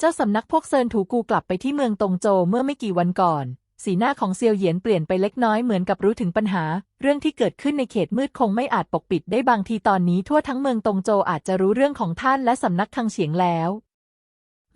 เจ้าสำนักพวกเซินถูกูกลับไปที่เมืองตงโจเมื่อไม่กี่วันก่อน สีหน้าของเซียวเหยียนเปลี่ยนไปเล็กน้อยเหมือนกับรู้ถึงปัญหา เรื่องที่เกิดขึ้นในเขตมืดคงไม่อาจปกปิดได้บางทีตอนนี้ทั่วทั้งเมืองตงโจอาจจะรู้เรื่องของท่านและสำนักคังเฉียงแล้ว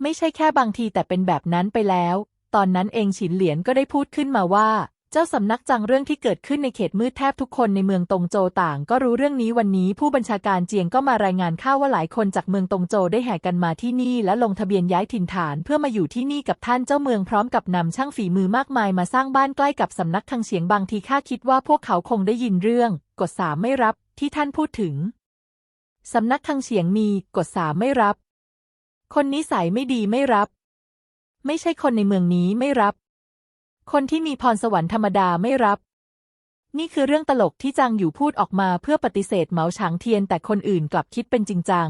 ไม่ใช่แค่บางทีแต่เป็นแบบนั้นไปแล้ว ตอนนั้นเองฉินเหลียนก็ได้พูดขึ้นมาว่า เจ้าสำนักจังเรื่องที่เกิดขึ้นในเขตมืดแทบทุกคนในเมืองตงโจต่าง ก็รู้เรื่องนี้วันนี้ผู้บัญชาการเจียงก็มารายงานข่าวว่าหลายคนจากเมืองตงโจได้แห่กันมาที่นี่ และลงทะเบียนย้ายถิ่นฐานเพื่อมาอยู่ที่นี่กับท่านเจ้าเมืองพร้อมกับนำช่างฝีมือมากมายมาสร้างบ้านใกล้กับสำนักคังเฉียงบางทีข้าคิดว่าพวกเขาคงได้ยินเรื่องกฎสามไม่รับที่ท่านพูดถึงสำนักคังเฉียงมีกฎสามไม่รับ คนนิสัยไม่ดีไม่รับ ไม่ใช่คนในเมืองนี้ไม่รับ คนที่มีพรสวรรค์ธรรมดาไม่รับ นี่คือเรื่องตลกที่จางอยู่พูดออกมาเพื่อปฏิเสธเหมาฉางเทียนแต่คนอื่นกลับคิดเป็นจริงจัง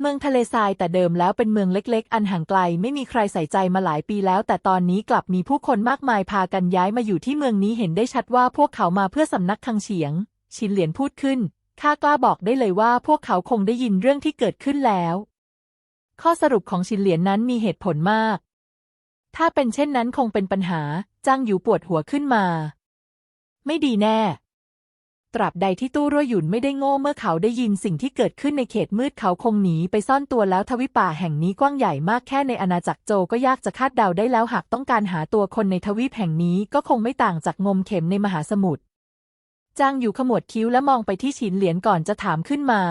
เมืองทะเลทรายแต่เดิมแล้วเป็นเมืองเล็กๆ อันห่างไกลไม่มีใครใส่ใจมาหลายปีแล้ว แต่ตอนนี้กลับมีผู้คนมากมายพากันย้ายมาอยู่ที่เมืองนี้เห็นได้ชัดว่าพวกเขามาเพื่อสำนักคังเฉียง ชินเหลียนพูดขึ้นข้ากล้าบอกได้เลยว่าพวกเขาคงได้ยินเรื่องที่เกิดขึ้นแล้ว ข้อสรุปของชินเหลียนนั้นมีเหตุผลมาก ถ้าเป็นเช่นนั้นคงเป็นปัญหาจ้างอยู่ปวดหัวขึ้นมา ไม่ดีแน่ ตราบใดที่ตู้รั่วหยุนไม่ได้โง่เมื่อเขาได้ยินสิ่งที่เกิดขึ้นในเขตมืดเขาคงหนีไปซ่อนตัวแล้วทวิป่าแห่งนี้กว้างใหญ่มากแค่ในอาณาจักรโจก็ยากจะคาดเดาได้แล้วหากต้องการหาตัวคนในทวีปแห่งนี้ก็คงไม่ต่างจากงมเข็มในมหาสมุทรจางอยู่ขมวดคิ้วและมองไปที่ฉินเหลียนก่อนจะถามขึ้นมา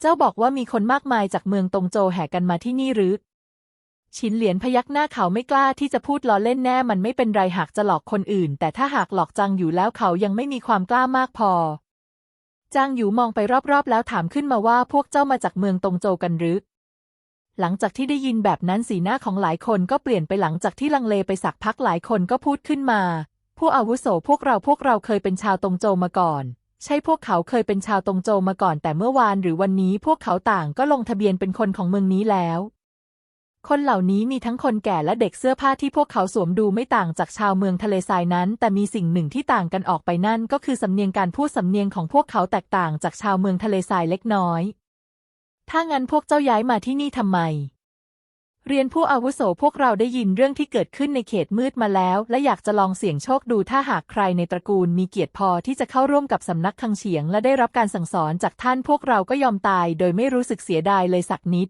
เจ้าบอกว่ามีคนมากมายจากเมืองตงโจแห่กันมาที่นี่หรือ ฉินเหลียนพยักหน้าเขาไม่กล้าที่จะพูดล้อเล่นแน่มันไม่เป็นไรหากจะหลอกคนอื่น แต่ถ้าหากหลอกจางอยู่แล้วเขายังไม่มีความกล้ามากพอ จางอยู่มองไปรอบๆ แล้วถามขึ้นมาว่าพวกเจ้ามาจากเมืองตงโจกันหรือ หลังจากที่ได้ยินแบบนั้นสีหน้าของหลายคนก็เปลี่ยนไปหลังจากที่ลังเลไปสักพักหลายคนก็พูดขึ้นมา ผู้อาวุโสพวกเราพวกเราเคยเป็นชาวตงโจมาก่อน ใช่พวกเขาเคยเป็นชาวตงโจมาก่อนแต่เมื่อวานหรือวันนี้พวกเขาต่างก็ลงทะเบียนเป็นคนของเมืองนี้แล้ว คนเหล่านี้มีทั้งคนแก่และเด็กเสื้อผ้าที่พวกเขาสวมดูไม่ต่างจากชาวเมืองทะเลทรายนั้น แต่มีสิ่งหนึ่งที่ต่างกันออกไปนั่นก็คือสำเนียงการพูดสำเนียงของพวกเขาแตกต่างจากชาวเมืองทะเลทรายเล็กน้อย ถ้างั้นพวกเจ้าย้ายมาที่นี่ทำไม เรียนผู้อาวุโสพวกเราได้ยินเรื่องที่เกิดขึ้นในเขตมืดมาแล้ว และอยากจะลองเสี่ยงโชคดูถ้าหากใครในตระกูลมีเกียรติพอที่จะเข้าร่วมกับสำนักคังเฉียง และได้รับการสั่งสอนจากท่านพวกเราก็ยอมตาย โดยไม่รู้สึกเสียดายเลยสักนิด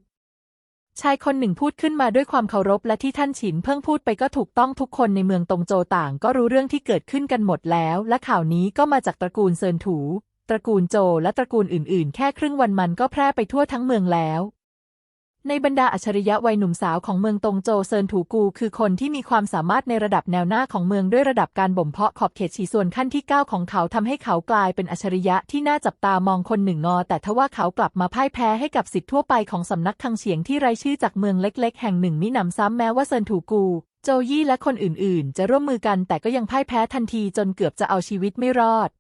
ชายคนหนึ่งพูดขึ้นมาด้วยความเคารพและที่ท่านฉินเพิ่งพูดไปก็ถูกต้องทุกคนในเมืองตงโจต่าง ก็รู้เรื่องที่เกิดขึ้นกันหมดแล้ว และข่าวนี้ก็มาจากตระกูลเซินถู ตระกูลโจ และตระกูลอื่นๆ แค่ครึ่งวันมันก็แพร่ไปทั่วทั้งเมืองแล้ว ในบรรดาอัจฉริยะวัยหนุ่มสาวของเมืองตงโจเซินถูกู คือคนที่มีความสามารถในระดับแนวหน้าของเมืองด้วยระดับการบ่มเพาะขอบเขตฉีส่วนขั้นที่ 9 ของเขาทำให้เขากลายเป็นอัจฉริยะที่น่าจับตามองคนหนึ่งงอ แต่ทว่าเขากลับมาพ่ายแพ้ให้กับสิทธิ์ทั่วไปของสำนักคังเฉียงที่ไร้ชื่อจากเมืองเล็ก ๆ แห่งหนึ่งมิหนำซ้ำแม้ว่าเซินถูกูโจยี่และคนอื่นๆ จะร่วมมือกันแต่ก็ยังพ่ายแพ้ทันทีจนเกือบจะเอาชีวิตไม่รอด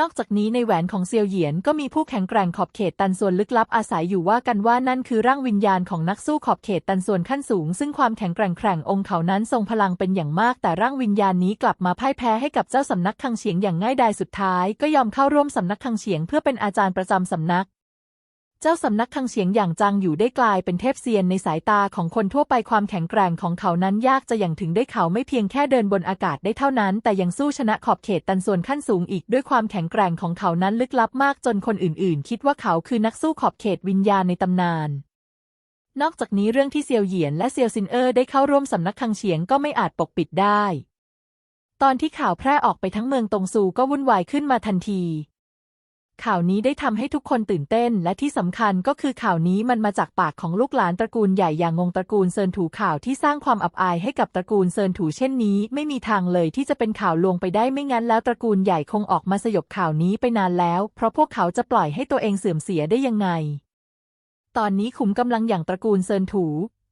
นอกจากนี้ในแหวนของเซียวเหยียนก็มีผู้แข็งแกร่งขอบเขตตันส่วนลึกลับอาศัยอยู่ว่ากันว่านั่นคือร่างวิญญาณของนักสู้ขอบเขตตันส่วนขั้นสูง ซึ่งความแข็งแกร่งแกร่งองค์เขานั้นทรงพลังเป็นอย่างมาก แต่ร่างวิญญาณนี้กลับมาพ่ายแพ้ให้กับเจ้าสำนักคังเฉียงอย่างง่ายดายสุดท้าย ก็ยอมเข้าร่วมสำนักคังเฉียงเพื่อเป็นอาจารย์ประจำสำนัก เจ้าสำนักคังเฉียงอย่างจางอยู่ได้กลายเป็นเทพเซียนในสายตาของคนทั่วไปความแข็งแกร่งของเขานั้นยากจะอย่างถึงได้เขาไม่เพียงแค่เดินบนอากาศได้เท่านั้น แต่ยังสู้ชนะขอบเขตตันส่วนขั้นสูงอีกด้วยความแข็งแกร่งของเขานั้นลึกลับมากจนคนอื่นๆ คิดว่าเขาคือนักสู้ขอบเขตวิญญาณในตำนานนอกจากนี้เรื่องที่เซียวเหยียนและเซียวซินเออร์ได้เข้าร่วมสำนักคังเฉียงก็ไม่อาจปกปิดได้ ตอนที่ข่าวแพร่ออกไปทั้งเมืองตงซูก็วุ่นวายขึ้นมาทันที ข่าวนี้ได้ทำให้ทุกคนตื่นเต้น และที่สำคัญก็คือข่าวนี้มันมาจากปากของลูกหลานตระกูลใหญ่อย่างงงตระกูลเซินถูข่าวที่สร้างความอับอายให้กับตระกูลเซินถูเช่นนี้ ไม่มีทางเลยที่จะเป็นข่าวลวงไปได้ไม่งั้นแล้วตระกูลใหญ่คงออกมาสยบข่าวนี้ไปนานแล้ว เพราะพวกเขาจะปล่อยให้ตัวเองเสื่อมเสียได้ยังไง ตอนนี้ขุมกำลังอย่างตระกูลเซินถู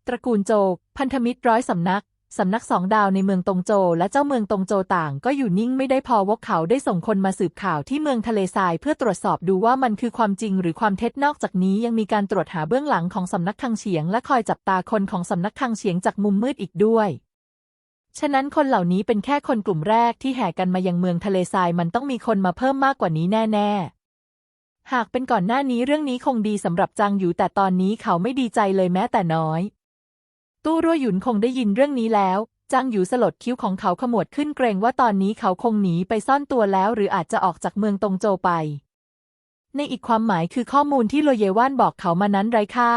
ตระกูลโจก พันธมิตรร้อยสำนัก สำนักสองดาวในเมืองตงโจและเจ้าเมืองตงโจต่างก็อยู่นิ่งไม่ได้พอวกเขาได้ส่งคนมาสืบข่าวที่เมืองทะเลทรายเพื่อตรวจสอบดูว่ามันคือความจริงหรือความเท็จนอกจากนี้ยังมีการตรวจหาเบื้องหลังของสำนักคังเฉียงและคอยจับตาคนของสำนักคังเฉียงจากมุมมืดอีกด้วย ฉะนั้นคนเหล่านี้เป็นแค่คนกลุ่มแรกที่แห่กันมายังเมืองทะเลทรายมันต้องมีคนมาเพิ่มมากกว่านี้แน่ ๆหากเป็นก่อนหน้านี้เรื่องนี้คงดีสำหรับจางหยูแต่ตอนนี้เขาไม่ดีใจเลยแม้แต่น้อย ตู้รั่วหยุนคงได้ยินเรื่องนี้แล้ว จางอยู่สลดคิ้วของเขาขมวดขึ้นเกรงว่าตอนนี้เขาคงหนีไปซ่อนตัวแล้ว หรืออาจจะออกจากเมืองตงโจไป ในอีกความหมายคือข้อมูลที่โลเยว่านบอกเขามานั้นไร้ค่า